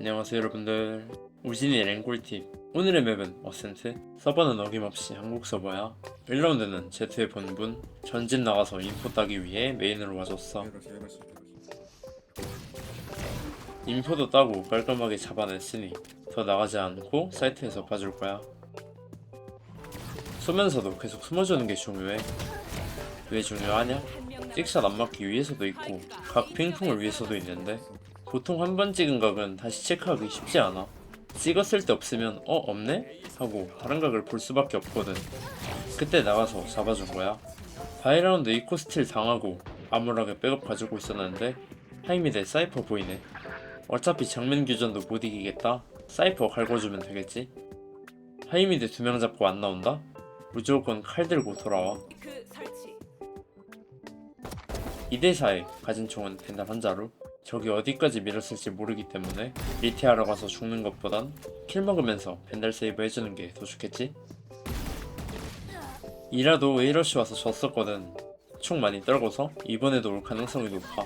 안녕하세요 여러분들. 우진이 랭꿀팁 오늘의 맵은 어센트? 서버는 어김없이 한국 서버야. 1라운드는 제트의 본분. 전진 나가서 인포 따기 위해 메인으로 와줬어. 인포도 따고 깔끔하게 잡아냈으니 더 나가지 않고 사이트에서 봐줄 거야. 쏘면서도 계속 숨어주는 게 중요해. 왜 중요하냐? 찍샷 안 맞기 위해서도 있고 각 핑퐁을 위해서도 있는데 보통 한 번 찍은 각은 다시 체크하기 쉽지 않아. 찍었을 때 없으면 어 없네? 하고 다른 각을 볼 수밖에 없거든. 그때 나가서 잡아준 거야. 바이라운드 이코 스틸 당하고 암울하게 백업 가지고 있었는데 하이미대 사이퍼 보이네. 어차피 정면 교전도 못 이기겠다. 사이퍼 갈궈주면 되겠지. 하이미대 두 명 잡고 안 나온다? 무조건 칼 들고 돌아와. 그. 2대4에 가진 총은 벤달 한자로 적이 어디까지 밀었을지 모르기 때문에 리티하러 가서 죽는 것보단 킬 먹으면서 벤달 세이브 해주는 게 더 좋겠지? 이라도 에이러시 와서 졌었거든 총 많이 떨고서 이번에도 올 가능성이 높아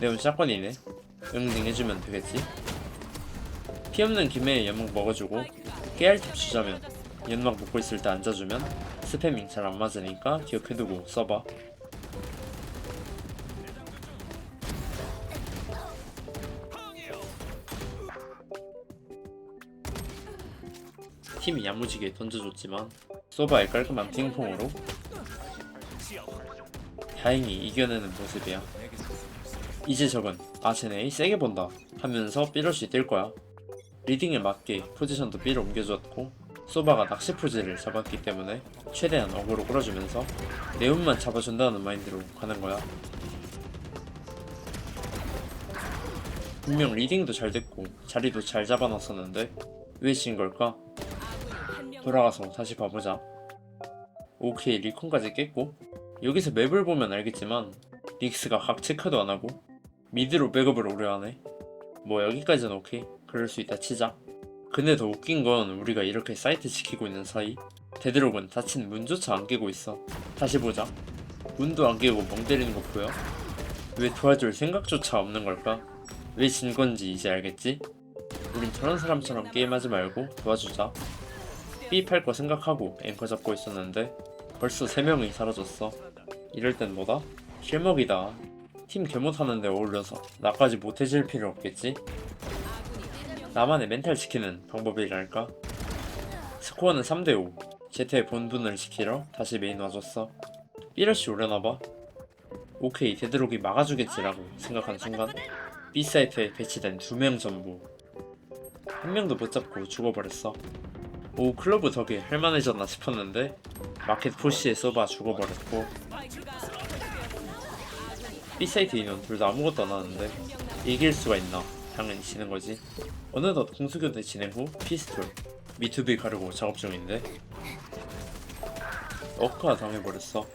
네온 샷건이네 응징 해주면 되겠지? 피 없는 김에 연막 먹어주고 깨알 팁 주자면 연막 먹고 있을 때 앉아주면 스패밍 잘안 맞으니까 기억해두고 써봐. 팀이 야무지게 던져줬지만 소바의 깔끔한 핑퐁으로 다행히 이겨내는 모습이야. 이제 적은 아 쟤네 A 세게 본다 하면서 삐러시 뛸 거야. 리딩에 맞게 포지션도 B로 옮겨줬고 소바가 낚시 포즈를 잡았기 때문에 최대한 어그로 끌어주면서 네온만 잡아준다는 마인드로 가는 거야. 분명 리딩도 잘 됐고 자리도 잘 잡아놨었는데 왜 진 걸까? 돌아가서 다시 봐보자. 오케이 리콘까지 깼고 여기서 맵을 보면 알겠지만 닉스가 각 체크도 안 하고 미드로 백업을 오래 하네. 뭐 여기까지는 오케이 그럴 수 있다 치자. 근데 더 웃긴 건 우리가 이렇게 사이트 지키고 있는 사이 데드록은 닫힌 문조차 안 깨고 있어. 다시 보자. 문도 안 깨고 멍 때리는 거 보여? 왜 도와줄 생각조차 없는 걸까? 왜 진 건지 이제 알겠지? 우린 저런 사람처럼 게임하지 말고 도와주자. 삐팔 거 생각하고 앵커 잡고 있었는데 벌써 3명이 사라졌어. 이럴 땐 뭐다? 실먹이다. 팀 개못하는데 어울려서 나까지 못해질 필요 없겠지? 나만의 멘탈 지키는 방법이랄까? 스코어는 3대5 제트의 본분을 지키러 다시 메인 와줬어 삐러시 오려나봐 오케이 데드록이 막아주겠지라고 생각한 순간 B사이트에 배치된 두 명 전부 한 명도 못 잡고 죽어버렸어 오 클로브 덕에 할만해졌나 싶었는데 마켓 푸시에 써봐 죽어버렸고. B사이트 인원 둘 다 아무것도 안 하는데 이길 수가 있나? 당연히 지는 거지. 어느덧 공수교대 진행 후 피스톨 미투비 가르고 작업 중인데. 억카 당해버렸어.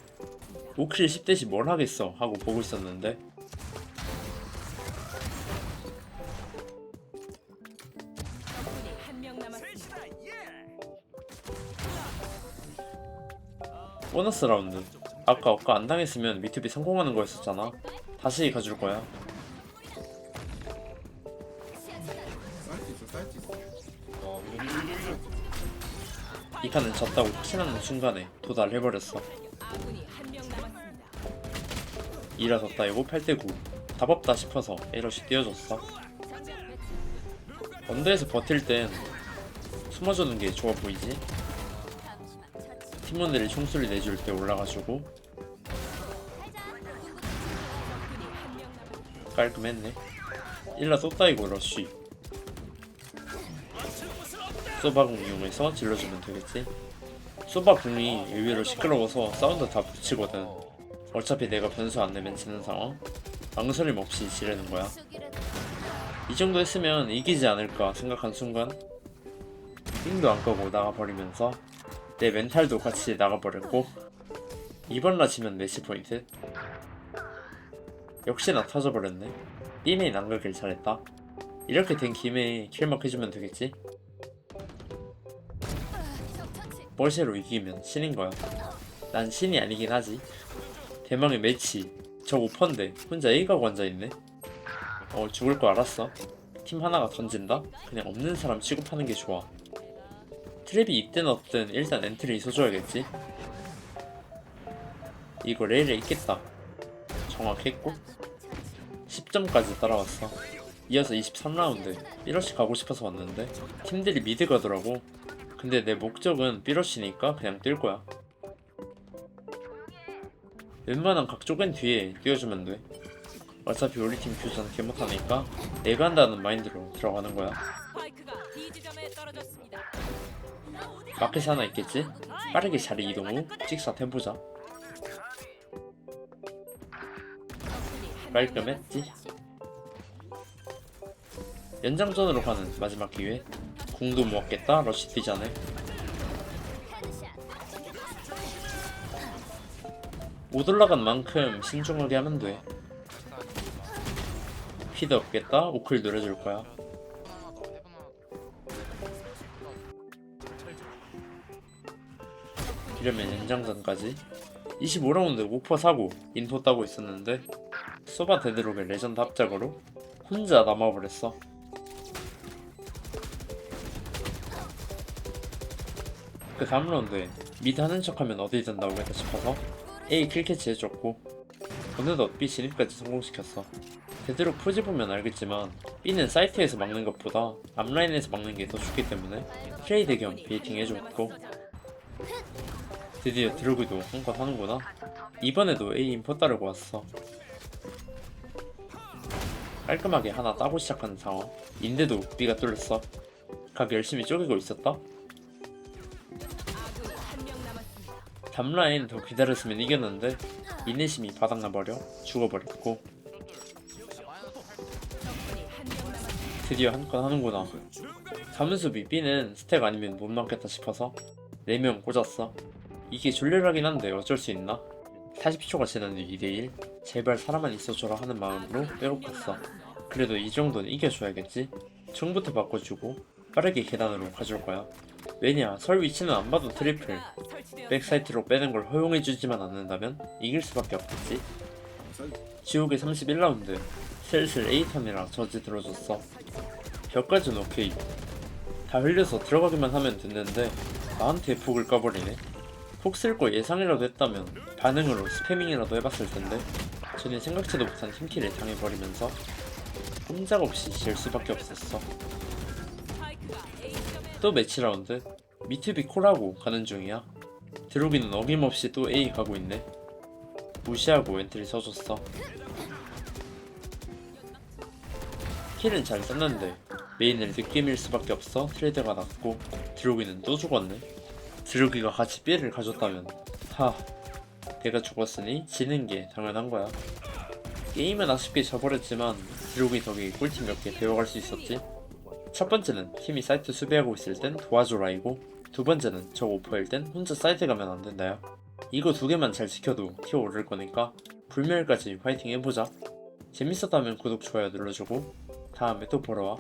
오킬 10대시 뭘 하겠어? 하고 보고 있었는데 보너스 라운드. 아까 억카 안 당했으면 미투비 성공하는 거였었잖아. 다시 가줄 거야. 사이트 있어 사이트 있어 이 칸은 졌다고 확신하는 순간에 도달해버렸어. 이라 졌다 이고 8대9 답 없다 싶어서 에러시 띄워줬어. 언더에서 버틸 땐 숨어주는 게 좋아 보이지? 팀원들이 총소리 내줄 때 올라가지고. 깔끔했네 일라 쏟다 이고 러쉬 소바궁 이용해서 질러주면 되겠지? 소바궁이 의외로 시끄러워서 사운드 다 붙이거든 어차피 내가 변수 안 내면 지는 상황 망설임 없이 지르는 거야 이 정도 했으면 이기지 않을까 생각한 순간 띵도 안 끄고 나가버리면서 내 멘탈도 같이 나가버렸고 이번 라치면 매치 포인트. 역시나 터져버렸네. 삐메인 안 가길 잘했다. 이렇게 된 김에 킬막 해주면 되겠지? 벌새로 이기면 신인 거야. 난 신이 아니긴 하지. 대망의 매치. 저 오펀데 혼자 A 가고 앉아있네. 어 죽을 거 알았어. 팀 하나가 던진다? 그냥 없는 사람 취급하는 게 좋아 트랩이 있든 없든 일단 엔트리 있어줘야겠지. 이거 레일에 있겠다. 정확했고. 10점까지 따라왔어. 이어서 23라운드. 삐러시 가고 싶어서 왔는데. 팀들이 미드 가더라고. 근데 내 목적은 삐러시니까 그냥 뛸 거야. 웬만한 각쪽은 뒤에 뛰어주면 돼. 어차피 우리 팀 교전 개 못하니까 내가 한다는 마인드로 들어가는 거야 마켓이 하나 있겠지? 빠르게 자리 이동 후 직사 적군이 한명 깔끔했지? 연장전으로 가는 마지막 기회. 궁도 모았겠다. 러시 뛰자네 못 올라간 만큼 신중하게 하면 돼. 피도 없겠다. 오클 노려줄 거야 이러면 연장전까지 25라운드 오퍼 사고 인포 따고 있었는데 소바 데드록의 레전드 합작으로 혼자 남아버렸어. 그 다음 라운드에 미드 하는 척하면 어디든 나오겠다 싶어서 A 킬캐치 해줬고 어느덧 B 진입까지 성공시켰어. 제대로 포지 보면 알겠지만 B는 사이트에서 막는 것보다 앞라인에서 막는 게 더 좋기 때문에 트레이드 겸 베이팅 해줬고 드디어 드로그도 한건 하는구나. 이번에도 A 인포 따르고 왔어. 깔끔하게 하나 따고 시작하는 상황. 인데도 B가 뚫렸어. 각 열심히 쪼개고 있었다. 담라인 더 기다렸으면 이겼는데 인내심이 바닥나버려 죽어버렸고. 드디어 한 건 하는구나. 다음 수비 B는 스택 아니면 못 막겠다 싶어서 4명 꽂았어 이게 졸렬하긴 한데 어쩔 수 있나? 40초가 지났는데 2대1 제발 사람만 있어줘라 하는 마음으로 빼곡했어 그래도 이 정도는 이겨줘야겠지? 총부터 바꿔주고 빠르게 계단으로 가줄 거야. 왜냐 설 위치는 안 봐도 트리플. 백사이트로 빼는 걸 허용해주지만 않는다면 이길 수밖에 없겠지? 지옥의 31라운드. 슬슬 A턴이라 저지 들어줬어. 벽까지는 오케이. 다 흘려서 들어가기만 하면 됐는데 나한테 폭을 까버리네 폭 쓸 거 예상이라도 했다면 반응으로 스패밍이라도 해봤을 텐데 전혀 생각지도 못한 팀킬을 당해버리면서 꼼짝 없이 질 수밖에 없었어. 또 매치 라운드. 미트비 콜하고 가는 중이야. 드로기는 어김없이 또 A 가고 있네. 무시하고 엔트리 써줬어. 킬은 잘 썼는데 메인을 밀 수밖에 없어. 트레이드가 났고 드로기는 또 죽었네 드로기가 같이 B를 가졌다면 하 내가 죽었으니 지는 게 당연한 거야 게임은 아쉽게 져버렸지만 드로기 덕에 꿀팁 몇 개 배워갈 수 있었지 첫 번째는 팀이 사이트 수비하고 있을 땐 도와줘라이고 두 번째는 저 오퍼일 땐 혼자 사이트 가면 안 된다요. 이거 두 개만 잘 지켜도 티어 오를 거니까 불멸까지 화이팅 해보자. 재밌었다면 구독 좋아요 눌러주고 다음에 또 보러 와.